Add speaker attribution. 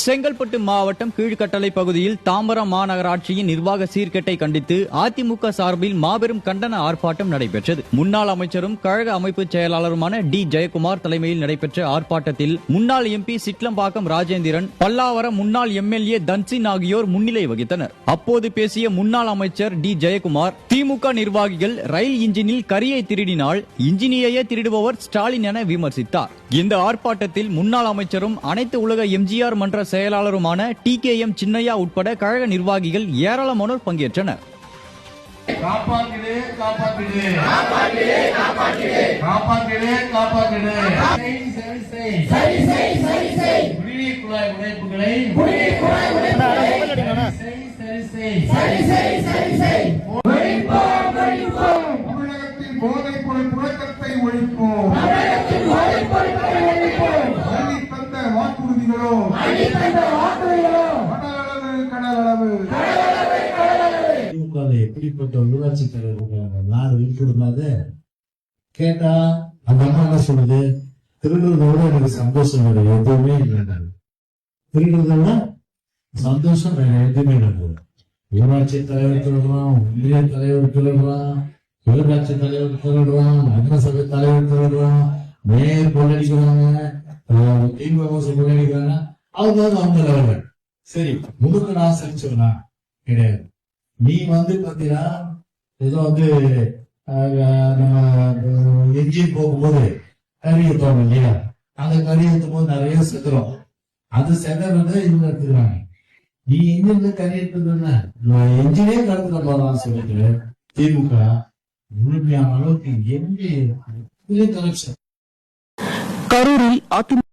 Speaker 1: செங்கல்பட்டு மாவட்டம் கீழ்கட்டளை பகுதியில் தாம்பரம் மாநகராட்சியின் நிர்வாக சீர்கேட்டை கண்டித்து அதிமுக சார்பில் மாபெரும் கண்டன ஆர்ப்பாட்டம் நடைபெற்றது. முன்னாள் அமைச்சரும் கழக அமைப்பு செயலாளருமான டி. ஜெயக்குமார் தலைமையில் நடைபெற்ற ஆர்ப்பாட்டத்தில் முன்னாள் எம்பி சிட்லம்பாக்கம் ராஜேந்திரன் பல்லாவரம் முன்னாள் எம்எல்ஏ தன்சின் ஆகியோர் முன்னிலை வகித்தனர். அப்போது பேசிய முன்னாள் அமைச்சர் டி. ஜெயக்குமார் திமுக நிர்வாகிகள் ரயில் இன்ஜினில் கரியை திருடினால் இன்ஜினியையே திருடுபவர் ஸ்டாலின் என விமர்சித்தார். இந்த ஆர்ப்பாட்டத்தில் முன்னாள் அமைச்சரும் அனைத்து உலக எம்ஜிஆர் மன்ற செயலாளருமான டி கே எம் சின்னையா உட்பட கழக நிர்வாகிகள் ஏராளமானோர் பங்கேற்றனர்.
Speaker 2: காப்பாத்திடு காப்பாத்திடு. காப்பாத்திடு காப்பாத்திடு. சரி சரி சரி. சரி சரி சரி குடிநீர் குழாய் உடைப்புகளை. சரி சரி சரி. சரி
Speaker 3: தமிழகத்தின்
Speaker 4: திமுக எப்படிப்பட்ட ஊராட்சி தலைவர் நாலு இருக்கிறதுனால கேட்டா அந்த அம்மா என்ன சொல்லுது? திருடுறதோட எனக்கு சந்தோஷம் வேற எதுவுமே இல்லை திருடுறதோட சந்தோஷம் வேற எதுவுமே இல்லை ஊராட்சி தலைவர் திருடுறான் ஒன்றிய தலைவர் திருடுறான் ஊராட்சி தலைவர் திருடுறான் நகரசபை தலைவர் திருடுறான் மேயர் கொள்ளடிக்கிறாங்க. ஆஹ் திமுக அரசு கொள்ளடிக்கிறாங்க அவங்க அவங்க சரி முழுக்க நான் செஞ்சவனா கிடையாது. நீ வந்து பாத்தீங்கன்னா ஏதோ வந்து அஹ், நம்ம என்ஜின் போகும்போது கறி ஊற்றுவாங்க இல்லையா? அந்த கறி ஊற்றும் போது நிறைய செத்துரும் அது செதறது இவங்க எடுத்துக்கிறாங்க. நீ எங்கிருந்து கறி எடுத்துக்கிறேன் நான் என்ஜினே கடத்துல போறான்னு சொல்லிட்டு திமுக முழுமையான அளவுக்கு எங்கே கனெக்ஷன்
Speaker 5: கரூரில் அதிமுக